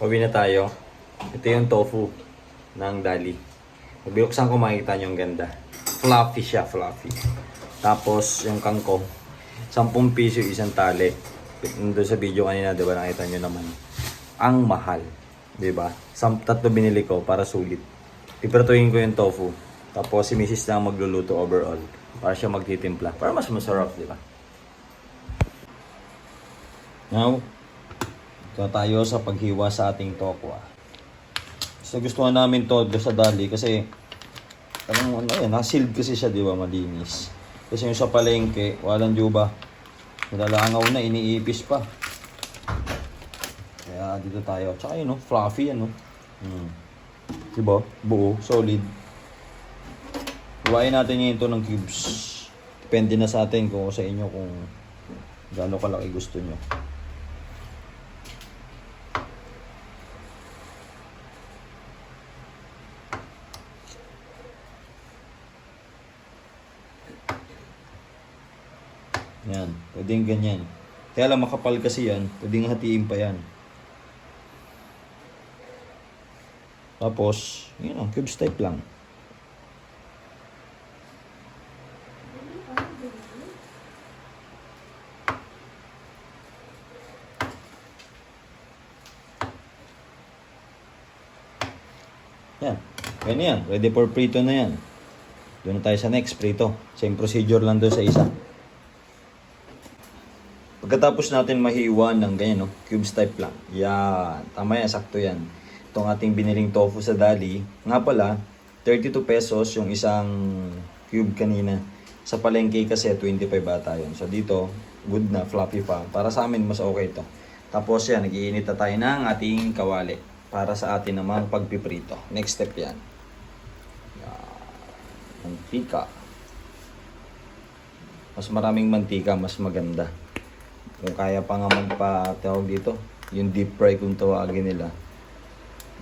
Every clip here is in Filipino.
Uwi na tayo. Ito yung tofu ng Dali. Binuksan ko makikita nyo ang ganda. Fluffy siya, fluffy. Tapos yung kangkong, 10 piso isang tali. Doon sa video kanina, di ba nakita nyo naman. Ang mahal. Di ba? Tatlo binili ko para sulit. Pipratuhin ko yung tofu. Tapos si Mrs. na magluluto overall. Para siya magtitimpla. Para mas masarap, di ba? Now, ito tayo sa paghiwa sa ating tokwa. So gusto namin to sa dali kasi parang ano yan, nasiled kasi siya, di ba, malinis. Kasi yung sa palengke, walang juba. Nilalangaw na, iniipis pa. Kaya dito tayo. Tsaka yun, no? fluffy yan, no? Hmm. Diba? Buo, solid. Huwain natin yun ito ng cubes. Depende na sa atin kung sa inyo kung gaano kalaki gusto nyo. Yan, pwedeng ganyan. Kaya lang makapal kasi yan, pwedeng hatiin pa yan. Tapos, yun ang cubes type lang. Yan. Yan yan. Ready for prito na yan. Doon tayo sa next prito. Same procedure lang doon sa isa. Pagkatapos natin mahiwa ng ganyan, no? cubes type lang. Yan. Tama yan, sakto yan. Itong ating biniling tofu sa Dali. Nga pala, 32 pesos yung isang cube kanina. Sa palengke kasi 25 bata yun. So dito, good na, fluffy pa. Para sa amin, mas okay to. Tapos yan, nagiinit na tayo ng ating kawali. Para sa atin namang pagpiprito. Next step. Yan. Mantika. Mas maraming mantika, mas maganda. Kung kaya pa nga magpa-tawag dito, yung deep fry kung tawagin nila,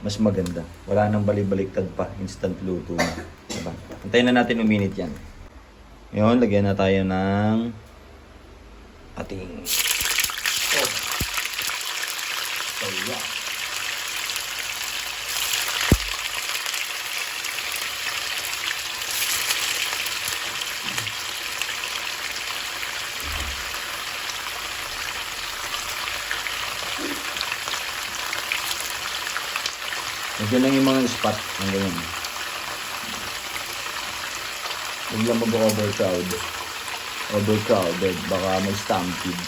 mas maganda. Wala nang balibaliktad pa, instant luto na. Diba? Antayin na natin uminit yan. Yun, lagyan na tayo ng ating oh. Soya. Medyo lang yung mga spot ng ganyan. Huwag lang mag-overcrowd. Overcrowded, baka may stampede.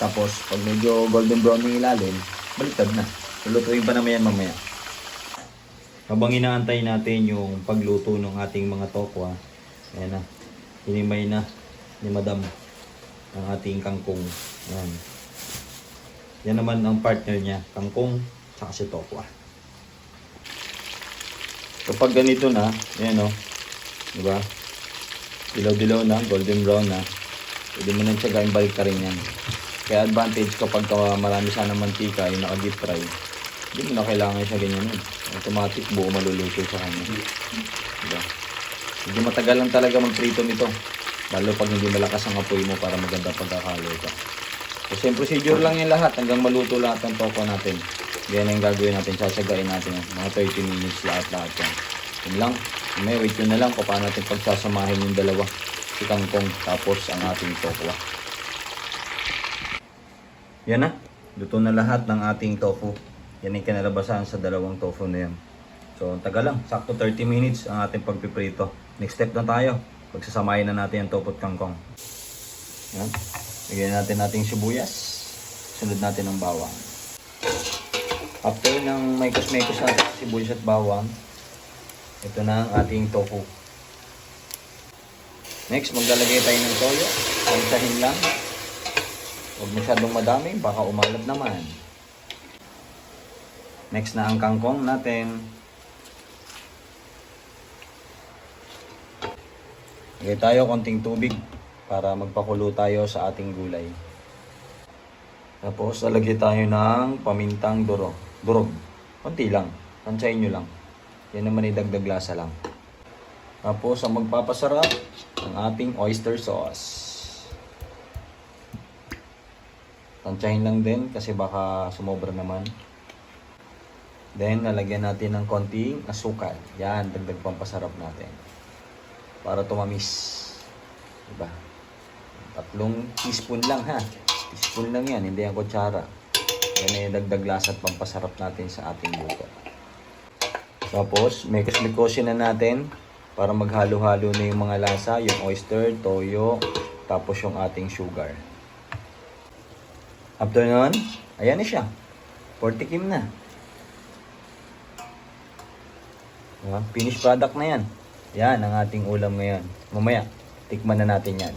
Tapos, pag medyo golden brown yung ilalim, baliktad na. Lulutuin pa naman yan mamaya. Habang inaantay natin yung pagluto ng ating mga tokwa, ayan na, hinimay na ni madam ang ating kangkong. Ayan. Yan naman ang partner niya, kangkong, tsaka si tokwa. Kapag ganito na, ayan o, di ba? Dilaw-dilaw na, golden brown na, pwede mo nang tsagain balik ka rin yan. Kaya advantage kapag ka marami sana mantika, yung naka-deep fry, hindi mo na kailangan siya ganyan yun. Automatic buo maluluto sa kanya. Diba? Medyo matagal lang talaga magprito nito. Lalo pag hindi malakas ang apoy mo para maganda pagkakaluto. So, same procedure lang yung lahat hanggang maluto lahat ng toko natin. Ganyan ang gagawin natin. Sasagain natin yan. Mga 30 minutes lahat-lahat yan. Yun lang. May wait yun na lang kung paano natin pagsasamahin yung dalawa. Si kangkong tapos ang ating tokwa. Yan na. Luto na lahat ng ating tofu. Yan yung kinalabasan sa dalawang tofu na yan. So, ang tagal lang. Sakto 30 minutes ang ating pagpiprito. Next step na tayo. Pagsasamahin na natin yung tofu at kangkong. Yan. Lagyan natin nating sibuyas. Sunod natin ang bawang. After ng may kusmekos natin sibuyas at bawang, ito na ang ating tofu. Next, maglalagay tayo ng toyo. Pansahin lang. Huwag masyadong madami, baka umalat naman. Next na ang kangkong natin. Lagay tayo konting tubig para magpakulo tayo sa ating gulay. Tapos, lalagay tayo ng pamintang durog. Durog. Konti lang. Tansyahin nyo lang. Yan naman idagdag lasa lang. Tapos, ang magpapasarap, ang ating oyster sauce. Tansyahin lang din kasi baka sumobra naman. Then, lalagyan natin ng konting asukal. Yan, dagdag pampasarap natin. Para tumamis. Diba? Tatlong teaspoon lang ha. Teaspoon lang yan, hindi ang kutsara. Yan ay dagdag lasa at pampasarap natin sa ating luto. Tapos, may kasmikosin na natin para maghalo-halo na yung mga lasa, yung oyster, toyo, tapos yung ating sugar. After nun, ayan na siya. 40 kim na. Diba? Finished product na yan. Yan ang ating ulam ngayon. Mamaya, tikman na natin yan.